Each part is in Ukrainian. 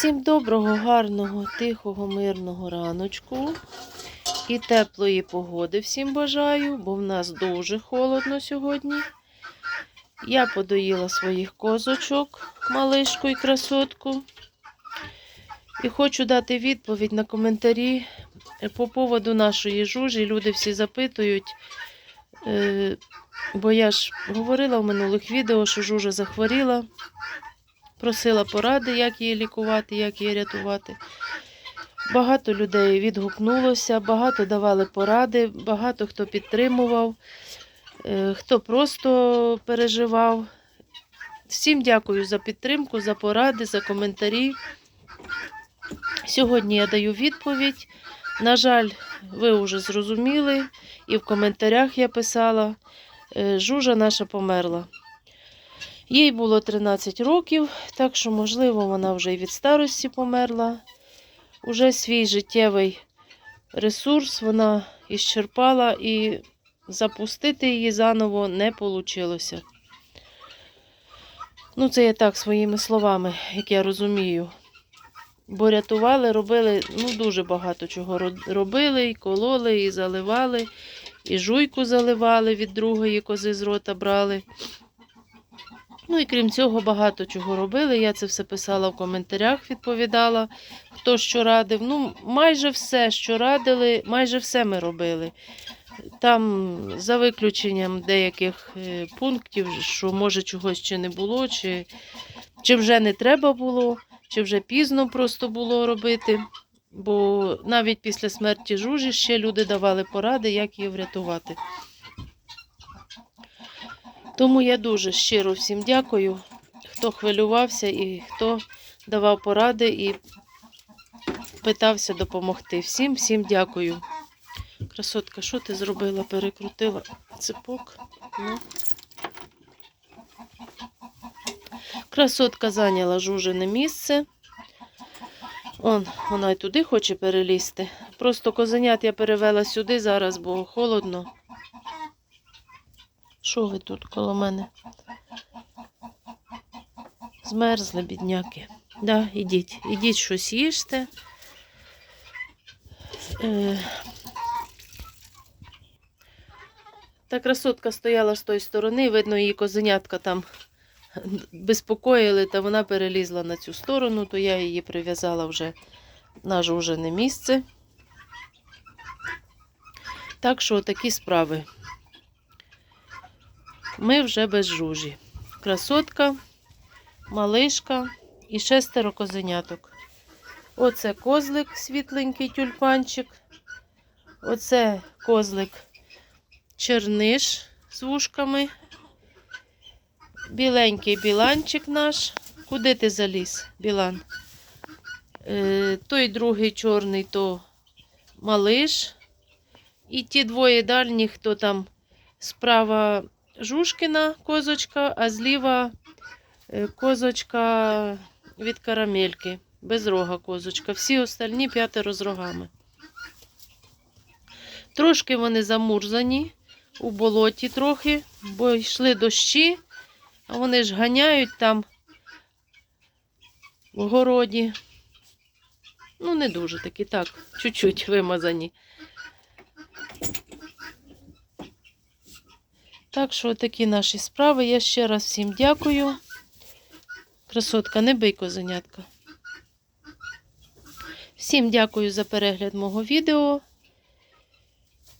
Всім доброго, гарного, тихого, мирного раночку і теплої погоди всім бажаю, бо в нас дуже холодно сьогодні. Я подоїла своїх козочок, малишку і красотку. І хочу дати відповідь на коментарі по поводу нашої жужі. Люди всі запитують, е, бо я ж говорила в минулих відео, що жужа захворіла. Просила поради, як її лікувати, як її рятувати. Багато людей відгукнулося, багато давали поради, багато хто підтримував, е, хто просто переживав. Всім дякую за підтримку, за поради, за коментарі. Сьогодні я даю відповідь. На жаль, ви вже зрозуміли, і в коментарях я писала, е, жужа наша померла. Їй було 13 років, так що, можливо, вона вже і від старості померла. Уже свій життєвий ресурс вона іщерпала і запустити її заново не вийшло. Ну, це я так своїми словами, як я розумію. Бо рятували, робили, ну, дуже багато чого робили, і кололи, і заливали, і жуйку заливали від другої кози з рота брали. Ну і крім цього, багато чого робили. Я це все писала в коментарях, відповідала, хто що радив. Ну, майже все, що радили, майже все ми робили. Там, за виключенням деяких е, пунктів, що може чогось ще не було, чи, чи вже не треба було, чи вже пізно просто було робити. Бо навіть після смерті жужі ще люди давали поради, як її врятувати. Тому я дуже щиро всім дякую, хто хвилювався і хто давав поради і питався допомогти. Всім, всім дякую. Красотка, що ти зробила? Перекрутила цепок. Ну. Красотка зайняла жужине місце. Он, вона й туди хоче перелізти. Просто козенят я перевела сюди зараз, бо холодно. Що ви тут коло мене? Змерзли, бідняки. Да, ідіть, ідіть щось їжте. Е... Та красотка стояла з тої сторони, видно, її козенятка там безпокоїли, та вона перелізла на цю сторону, то я її прив'язала вже на жужене місце. Так що такі справи. Ми вже без жужі. Красотка, малишка і шестеро козеняток. Оце козлик, світленький тюльпанчик. Оце козлик черниш з вушками. Біленький біланчик наш. Куди ти заліз, білан? Е, той другий чорний то малиш. І ті двоє дальніх, то там справа Жушкіна козочка, а зліва е, козочка від карамельки. Без рога козочка. Всі остальні п'ятеро з рогами. Трошки вони замурзані у болоті трохи, бо йшли дощі, а вони ж ганяють там в городі. Ну, не дуже такі, так, чуть-чуть вимазані. Так що такі наші справи. Я ще раз всім дякую. Красотка, не бий козенятка. Всім дякую за перегляд мого відео.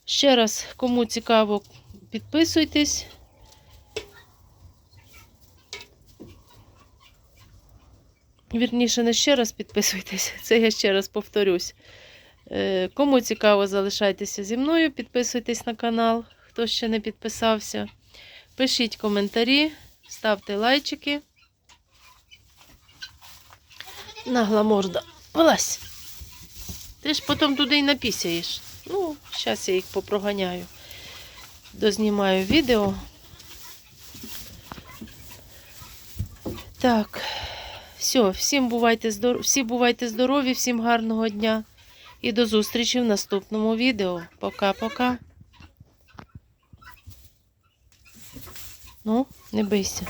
Ще раз, кому цікаво, підписуйтесь. Вірніше, не ще раз підписуйтесь, це я ще раз повторюсь. Е, Кому цікаво, залишайтеся зі мною, підписуйтесь на канал хто ще не підписався. Пишіть коментарі, ставте лайчики. Нагла морда. Вилазь. Ти ж потім туди й напісяєш. Ну, зараз я їх попроганяю. Дознімаю відео. Так, все, всім бувайте здорові, всі бувайте здорові, всім гарного дня і до зустрічі в наступному відео. Пока-пока. Ну, не бийся.